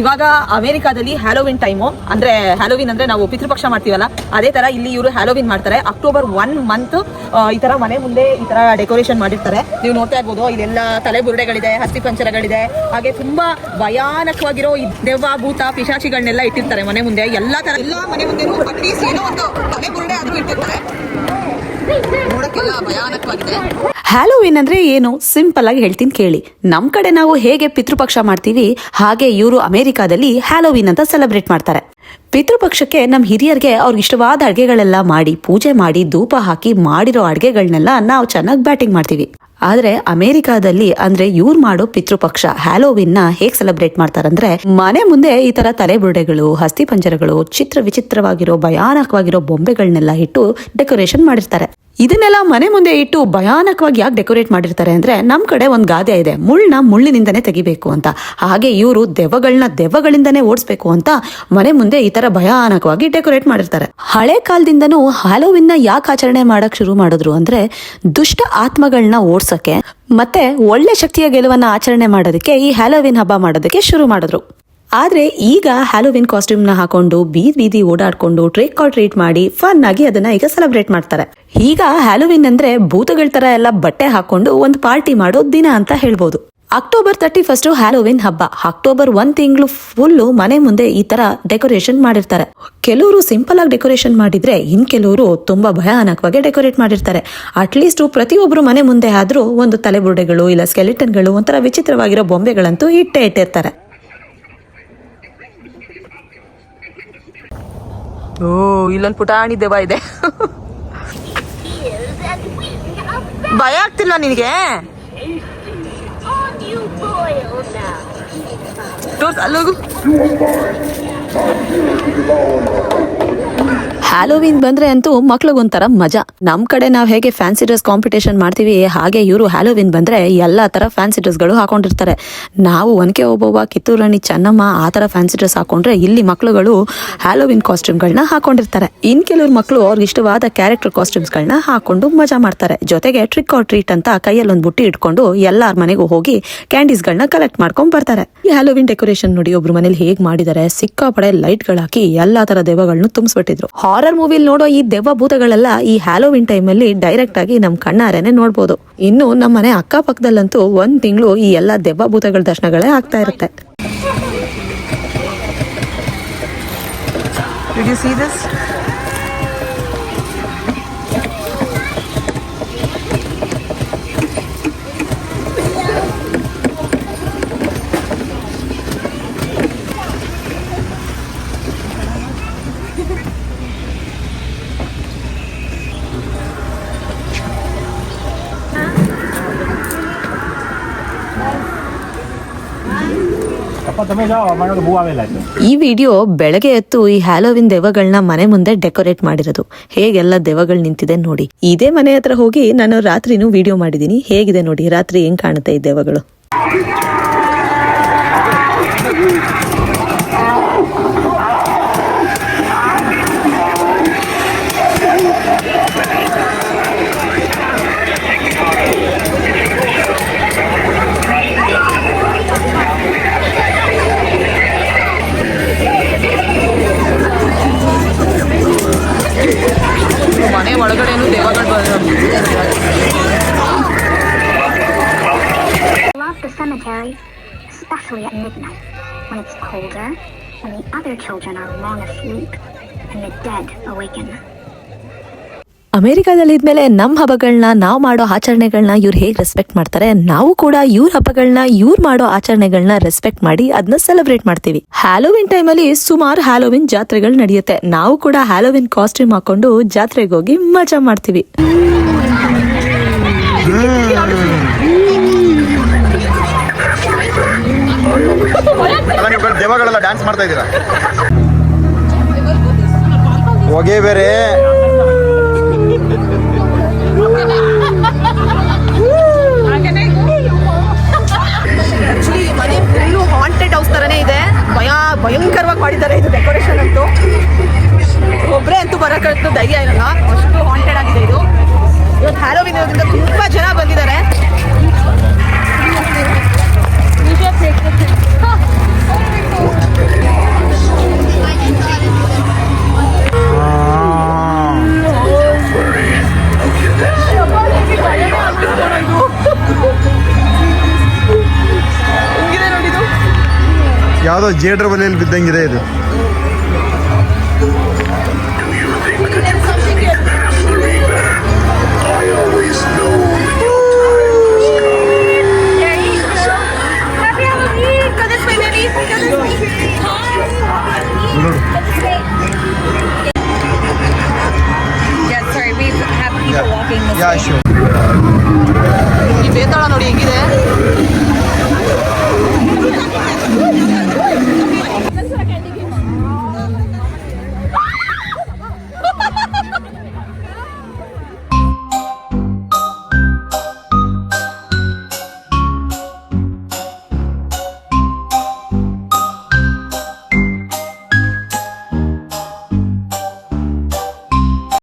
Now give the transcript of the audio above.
ಇವಾಗ ಅಮೆರಿಕಾದಲ್ಲಿ Halloween time. ಅಂದ್ರೆ ಹ್ಯಾಲೋವಿನ್ ಅಂದ್ರೆ ನಾವು ಪಿತೃಪಕ್ಷ ಮಾಡ್ತೀವಲ್ಲ, ಅದೇ ತರ ಇಲ್ಲಿ ಇವರು ಹ್ಯಾಲೋವಿನ್ ಮಾಡ್ತಾರೆ. ಅಕ್ಟೋಬರ್ ಒನ್ ಮಂತ್ ಈ ತರ ಮನೆ ಮುಂದೆ ಈ ತರ ಡೆಕೋರೇಷನ್ ಮಾಡಿರ್ತಾರೆ. ನೀವು ನೋಡ್ತಾ ಇರ್ಬೋದು, ಇಲ್ಲೆಲ್ಲ ತಲೆಬುರುಡೆಗಳಿದೆ ಹಸ್ತಿ ಪಂಚರಗಳಿದೆ. ಹಾಗೆ ತುಂಬಾ ಭಯಾನಕವಾಗಿರೋ ದೆವ್ವ ಭೂತ ಪಿಶಾಚಿಗಳನ್ನೆಲ್ಲ ಇಟ್ಟಿರ್ತಾರೆ ಮನೆ ಮುಂದೆ. ಎಲ್ಲಾ ತರ ಎಲ್ಲ ಮನೆ ಮುಂದೆ ಅಟ್ಲೀಸ್ಟ್ ಏನೋ ಒಂದು ತಲೆಬುರುಡೆ ಆದ್ರೂ ಇಟ್ಟಿರ್ತಾರೆ. ನೋಡಕ್ಕೆಲ್ಲ ಭಯಾನಕವಾಗಿದೆ. ಹ್ಯಾಲೋವಿನ್ ಅಂದ್ರೆ ಏನು? ಸಿಂಪಲ್ ಆಗಿ ಹೇಳ್ತೀನಿ ಕೇಳಿ. ನಮ್ ಕಡೆ ನಾವು ಹೇಗೆ ಪಿತೃಪಕ್ಷ ಮಾಡ್ತೀವಿ, ಹಾಗೆ ಇವರು ಅಮೆರಿಕಾದಲ್ಲಿ ಹ್ಯಾಲೋವಿನ್ ಅಂತ ಸೆಲೆಬ್ರೇಟ್ ಮಾಡ್ತಾರೆ. ಪಿತೃಪಕ್ಷಕ್ಕೆ ನಮ್ ಹಿರಿಯರಿಗೆ ಅವ್ರಿಗೆ ಇಷ್ಟವಾದ ಅಡುಗೆಗಳೆಲ್ಲ ಮಾಡಿ, ಪೂಜೆ ಮಾಡಿ, ಧೂಪ ಹಾಕಿ ಮಾಡಿರೋ ಅಡುಗೆಗಳನ್ನೆಲ್ಲ ನಾವು ಚೆನ್ನಾಗಿ ಬ್ಯಾಟಿಂಗ್ ಮಾಡ್ತೀವಿ. ಆದ್ರೆ ಅಮೆರಿಕಾದಲ್ಲಿ ಅಂದ್ರೆ ಇವ್ರು ಮಾಡೋ ಪಿತೃಪಕ್ಷ ಹ್ಯಾಲೋವಿನ್ನ ಹೇಗ್ ಸೆಲೆಬ್ರೇಟ್ ಮಾಡ್ತಾರಂದ್ರೆ, ಮನೆ ಮುಂದೆ ಈ ತರ ತಲೆಬುರುಡೆಗಳು, ಹಸ್ತಿ ಪಂಜರಗಳು, ಚಿತ್ರ ವಿಚಿತ್ರವಾಗಿರೋ, ಭಯಾನಕವಾಗಿರೋ ಬೊಂಬೆಗಳನ್ನೆಲ್ಲ ಇಟ್ಟು ಡೆಕೋರೇಷನ್ ಮಾಡಿರ್ತಾರೆ. ಇದನ್ನೆಲ್ಲ ಮನೆ ಮುಂದೆ ಇಟ್ಟು ಭಯಾನಕವಾಗಿ ಯಾಕೆ ಡೆಕೋರೇಟ್ ಮಾಡಿರ್ತಾರೆ ಅಂದ್ರೆ ನಮ್ ಕಡೆ ಒಂದು ಗಾದೆ ಇದೆ. ಮುಳ್ಳನ್ನ ಮುಳ್ಳಿನಿಂದನೇ ತೆಗಿಬೇಕು ಅಂತ. ಹಾಗೆ ಇವರು ದೆವ್ವಗಳನ್ನ ದೆವ್ವಗಳಿಂದನೇ ಓಡಿಸ್ಬೇಕು ಅಂತ ಮನೆ ಮುಂದೆ ಈ ತರ ಭಯಾನಕವಾಗಿ ಡೆಕೋರೇಟ್ ಮಾಡಿರ್ತಾರೆ. ಹಳೆ ಕಾಲದಿಂದನೂ ನ ಯಾಕೆ ಆಚರಣೆ ಮಾಡಕ್ ಶುರು ಮಾಡಿದ್ರು ಅಂದ್ರೆ ದುಷ್ಟ ಆತ್ಮಗಳನ್ನ ಓಡ್ಸಕ್ಕೆ ಮತ್ತೆ ಒಳ್ಳೆ ಶಕ್ತಿಯ ಗೆಲುವನ್ನ ಆಚರಣೆ ಮಾಡೋದಕ್ಕೆ ಈ ಹ್ಯಾಲೋವಿನ್ ಹಬ್ಬ ಮಾಡೋದಕ್ಕೆ ಶುರು ಮಾಡಿದ್ರು. ಆದ್ರೆ ಈಗ ಹ್ಯಾಲೋವಿನ್ ಕಾಸ್ಟ್ಯೂಮ್ನ ಹಾಕೊಂಡು ಬೀದಿ ಬೀದಿ ಓಡಾಡ್ಕೊಂಡು ಟ್ರೇಕ್ ಆರ್ ಟ್ರೀಟ್ ಮಾಡಿ ಫನ್ ಆಗಿ ಅದನ್ನ ಈಗ ಸೆಲೆಬ್ರೇಟ್ ಮಾಡ್ತಾರೆ. ಈಗ ಹ್ಯಾಲೋವಿನ್ ಅಂದ್ರೆ ಭೂತಗಳ ತರ ಎಲ್ಲ ಬಟ್ಟೆ ಹಾಕೊಂಡು ಒಂದು ಪಾರ್ಟಿ ಮಾಡೋ ದಿನ ಅಂತ ಹೇಳ್ಬೋದು. ಅಕ್ಟೋಬರ್ ತರ್ಟಿ ಫಸ್ಟ್ ಹ್ಯಾಲೋವಿನ್ ಹಬ್ಬ. ಅಕ್ಟೋಬರ್ ಒಂದ್ ತಿಂಗಳು ಫುಲ್ಲು ಮನೆ ಮುಂದೆ ಈ ತರ ಡೆಕೋರೇಷನ್ ಮಾಡಿರ್ತಾರೆ. ಕೆಲವರು ಸಿಂಪಲ್ ಆಗಿ ಡೆಕೋರೇಷನ್ ಮಾಡಿದ್ರೆ ಇನ್ ಕೆಲವರು ತುಂಬಾ ಭಯಾನಕವಾಗಿ ಡೆಕೋರೇಟ್ ಮಾಡಿರ್ತಾರೆ. ಅಟ್ಲೀಸ್ಟ್ ಪ್ರತಿಯೊಬ್ಬರು ಮನೆ ಮುಂದೆ ಆದ್ರೂ ಒಂದು ತಲೆಬುರುಡೆಗಳು ಇಲ್ಲ ಸ್ಕೆಲಿಟನ್ಗಳು ಒಂಥರ ವಿಚಿತ್ರವಾಗಿರೋ ಬೊಂಬೆಗಳಂತೂ ಇಟ್ಟೇ ಇಟ್ಟಿರ್ತಾರೆ. ಓ ಇಲ್ಲೊಂದು ಪುಟಾಣಿ ದೆವ್ವ ಇದೆ ಭಯ ಆಗ್ತಿಲ್ಲ ನಿನಗೆ. ತೋರ್ಸ್ ಅಲ್ಲೋಗು ಹ್ಯಾಲೋವಿನ್ ಬಂದ್ರೆ ಅಂತೂ ಮಕ್ಳಿಗೊಂಥರ ಮಜಾ. ನಮ್ ಕಡೆ ನಾವ್ ಹೇಗೆ ಫ್ಯಾನ್ಸಿ ಡ್ರೆಸ್ ಕಾಂಪಿಟೇಷನ್ ಮಾಡ್ತೀವಿ, ಹಾಗೆ ಇವರು ಹ್ಯಾಲೋವಿನ್ ಬಂದ್ರೆ ಎಲ್ಲಾ ತರ ಫ್ಯಾನ್ಸಿ ಡ್ರೆಸ್ಗಳು ಹಾಕೊಂಡಿರ್ತಾರೆ. ನಾವು ಒನಕೆ ಒಬ್ಬೊಬ್ಬ ಕಿತ್ತೂರು ರಾಣಿ ಚೆನ್ನಮ್ಮ ಆ ತರ ಫ್ಯಾನ್ಸಿ ಡ್ರೆಸ್ ಹಾಕೊಂಡ್ರೆ ಇಲ್ಲಿ ಮಕ್ಳುಗಳು ಹ್ಯಾಲೋವಿನ್ ಕಾಸ್ಟ್ಯೂಮ್ಗಳನ್ನ ಹಾಕೊಂಡಿರ್ತಾರೆ. ಇನ್ ಕೆಲವ್ರ ಮಕ್ಳು ಅವ್ರಿಗೆ ಇಷ್ಟವಾದ ಕ್ಯಾರೆಕ್ಟರ್ ಕಾಸ್ಟ್ಯೂಮ್ಸ್ಗಳನ್ನ ಹಾಕೊಂಡು ಮಜಾ ಮಾಡ್ತಾರೆ. ಜೊತೆಗೆ ಟ್ರಿಕ್ ಆರ್ ಟ್ರೀಟ್ ಅಂತ ಕೈಯಲ್ಲಿ ಒಂದು ಬುಟ್ಟಿ ಇಟ್ಕೊಂಡು ಎಲ್ಲಾರ ಮನೆಗೂ ಹೋಗಿ ಕ್ಯಾಂಡೀಸ್ ಗಳನ್ನ ಕಲೆಕ್ಟ್ ಮಾಡ್ಕೊಂಡ್ ಬರ್ತಾರೆ. ಈ ಹ್ಯಾಲೋವಿನ್ ಡೆಕೋರೇಷನ್ ನೋಡಿ ಒಬ್ರು ಮನೇಲಿ ಹೇಗ್ ಮಾಡಿದ್ದಾರೆ ಸಿಕ್ಕಾಪಡೆ ಲೈಟ್ಗಳು ಹಾಕಿ ಎಲ್ಲಾ ತರ ದೆವ್ವಗಳನ್ನ ತುಂಬಿಸ್ಬಿಟ್ಟಿದ್ರು. ಹಾರರ್ ಮೂವಿಲ್ ನೋಡೋ ಈ ದೆವ್ವ ಭೂತಗಳೆಲ್ಲ ಈ ಹ್ಯಾಲೋವಿನ್ ಟೈಮ್ ಅಲ್ಲಿ ಡೈರೆಕ್ಟ್ ಆಗಿ ನಮ್ ಕಣ್ಣಾರೆನೆ ನೋಡ್ಬೋದು ಇನ್ನು ನಮ್ಮ ಮನೆ ಅಕ್ಕಪಕ್ಕದಲ್ಲಂತೂ ಒಂದ್ ತಿಂಗಳು ಈ ಎಲ್ಲಾ ದೆವ್ವ ಭೂತಗಳ ದರ್ಶನಗಳೇ ಆಗ್ತಾ ಇರುತ್ತೆ Did you see this? ಈ ವಿಡಿಯೋ ಬೆಳಗ್ಗೆ ಎತ್ತು ಈ ಹ್ಯಾಲೋವಿನ್ ದೆವ್ವಗಳನ್ನ ಮನೆ ಮುಂದೆ ಡೆಕೋರೇಟ್ ಮಾಡಿರೋದು. ಹೇಗೆಲ್ಲ ದೆವ್ವಗಳು ನಿಂತಿದೆ ನೋಡಿ. ಇದೇ ಮನೆ ಹತ್ರ ಹೋಗಿ ನಾನು ರಾತ್ರಿನೂ ವಿಡಿಯೋ ಮಾಡಿದೀನಿ ಹೇಗಿದೆ ನೋಡಿ? ರಾತ್ರಿ ಹೆಂಗ್ ಕಾಣುತ್ತೆ ಈ ದೆವ್ವಗಳು? Midnight, when it's colder, and the other children are long asleep, and the dead awaken. ಅಮೇರಿಕಾದಲ್ಲಿದ್ಮೇಲೆ ನಮ್ಮ ಹಬ್ಬಗಳನ್ನ ನಾವು ಮಾಡೋ ಆಚರಣೆಗಳನ್ನ ಇವ್ರು ಹೇಗೆ ರೆಸ್ಪೆಕ್ಟ್ ಮಾಡ್ತಾರೆ? ನಾವು ಕೂಡ ಇವ್ರ ಹಬ್ಬಗಳನ್ನ ಇವ್ರು ಮಾಡೋ ಆಚರಣೆಗಳನ್ನ ರೆಸ್ಪೆಕ್ಟ್ ಮಾಡಿ ಅದನ್ನ ಸೆಲೆಬ್ರೇಟ್ ಮಾಡ್ತೀವಿ. ಹ್ಯಾಲೋವಿನ್ ಟೈಮಲ್ಲಿ ಸುಮಾರು ಹ್ಯಾಲೋವಿನ್ ಜಾತ್ರೆಗಳು ನಡೆಯುತ್ತೆ. ನಾವು ಕೂಡ ಹ್ಯಾಲೋವಿನ್ ಕಾಸ್ಟ್ಯೂಮ್ ಹಾಕೊಂಡು ಜಾತ್ರೆಗೆ ಹೋಗಿ ಮಜಾ ಮಾಡ್ತೀವಿ. ದೆವ್ವಗಳೆಲ್ಲ ಡ್ಯಾನ್ಸ್ ಮಾಡ್ತಾ ಇದ್ದೀರಾ? ಹೊಗೆ ಬೇರೆ. ಆಕ್ಚುಲಿ ಮನೆ ಫುಲ್ಲು ಹಾಂಟೆಡ್ ಹೌಸ್ ಥರನೇ ಇದೆ. ಭಯ, ಭಯಂಕರವಾಗಿ ಮಾಡಿದ್ದಾರೆ ಇದು ಡೆಕೋರೇಷನ್ ಅಂತೂ. ಒಬ್ಬರೇ ಅಂತೂ ಬರೋಕ್ಕಂತೂ ಧೈರ್ಯ ಇರಲ್ಲ. ಅಷ್ಟು ಹಾಂಟೆಡ್ ಆಗಿದೆ ಇದು. ಇವತ್ತು ಹ್ಯಾಲೋವಿನ್ ಇರೋದ್ರಿಂದ ತುಂಬ ಜನ ಬಂದಿದ್ದಾರೆ. ಯಾವ್ದೋ ಜೇಡ್ರ ಬಲೆಯಲ್ಲಿ ಬಿದ್ದಂಗಿದೆ ಇದು.